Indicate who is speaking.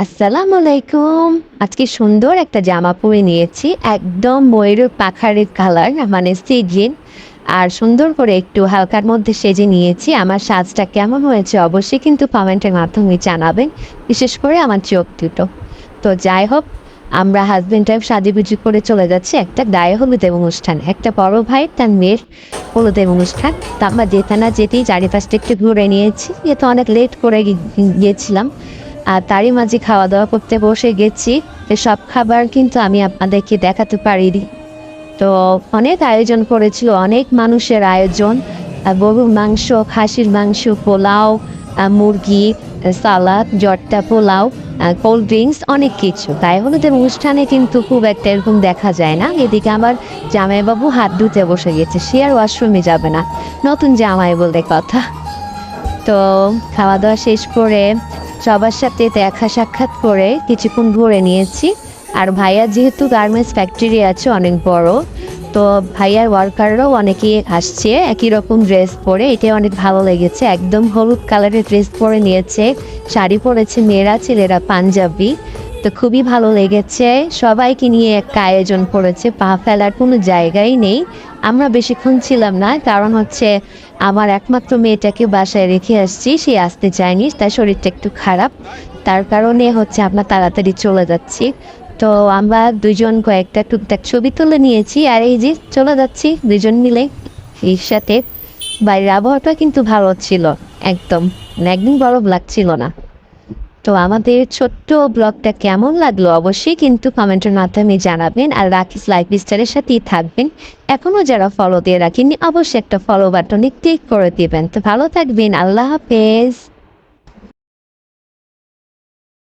Speaker 1: আসসালামু আলাইকুম। আজকে সুন্দর একটা জামা পরে নিয়েছি, একদম ময়ূর পাখারের কালার মানে সিজিন। আর সুন্দর করে একটু হালকার মধ্যে সেজে নিয়েছি। আমার সাজটা কেমন হয়েছে অবশ্যই কিন্তু কমেন্টের মাধ্যমে জানাবেন, বিশেষ করে আমার চোখ দুটো। তো যাই হোক, আমরা হাজবেন্ড ওয়াইফ সাজুগুজু করে চলে যাচ্ছি একটা গায়ে হলুদের অনুষ্ঠান। একটা বড় ভাই, তার মেয়ের হলুদের অনুষ্ঠান। তা আমরা যেতে না যেতেই চারিপাশটা একটু ঘুরে নিয়েছি। যেহেতু অনেক লেট করে গিয়েছিলাম। আর তারই মাঝে খাওয়া দাওয়া করতে বসে গেছি। সব খাবার কিন্তু আমি আপনাদেরকে দেখাতে পারিনি। তো অনেক আয়োজন করেছিল, অনেক মানুষের আয়োজন। গরুর মাংস, খাসির মাংস, পোলাও মুরগি, সালাদ জট্টা পোলাও কোল্ড ড্রিঙ্কস, অনেক কিছু। তাই হলুদের অনুষ্ঠানে কিন্তু খুব একটা এরকম দেখা যায় না। এদিকে আমার জামাইবাবু হাত ধুতে বসে গেছে, সে আর ওয়াশরুমে যাবে না। নতুন জামাই বলতে কথা। তো খাওয়া দাওয়া শেষ করে সবার সাথে দেখা সাক্ষাৎ করে কিছুক্ষণ ঘুরে নিয়েছি। আর ভাইয়া যেহেতু গার্মেন্টস ফ্যাক্টরি আছে, অনেক বড়, তো ভাইয়ার ওয়ার্কাররাও অনেকেই আসছে, একই রকম ড্রেস পরে। এটা অনেক ভালো লেগেছে। একদম হলুদ কালারের ড্রেস পরে নিয়েছে। শাড়ি পরেছে মেয়েরা, ছেলেরা পাঞ্জাবি। তো খুবই ভালো লেগেছে। সবাইকে নিয়ে একটা আয়োজন করেছে। পা ফেলার কোনো জায়গাই নেই। আমরা বেশিক্ষণ ছিলাম না, কারণ হচ্ছে আমার একমাত্র মেয়েটাকে বাসায় রেখে আসছি, সে আসতে চায়নি, তার শরীরটা একটু খারাপ। তার কারণে হচ্ছে আমরা তাড়াতাড়ি চলে যাচ্ছি। তো আমরা দুজন কয়েকটা টুকটাক ছবি তুলে নিয়েছি, আর এই যে চলে যাচ্ছি দুজন মিলে এর সাথে। বাইরের আবহাওয়াটা কিন্তু ভালো ছিল, একদম। একদিন বরফ লাগছিল না। তো আমাদের ছোট্ট ব্লগটা কেমন লাগল অবশ্যই কিন্তু কমেন্টের মাধ্যমে জানাবেন আর রাখিস লাইফ স্টাইলের সাথেই থাকবেন। এখনও যারা ফলো দিয়ে রাখেননি, অবশ্যই একটা ফলো বাটনে ক্লিক করে দেবেন। তো ভালো থাকবেন, আল্লাহ হাফেজ।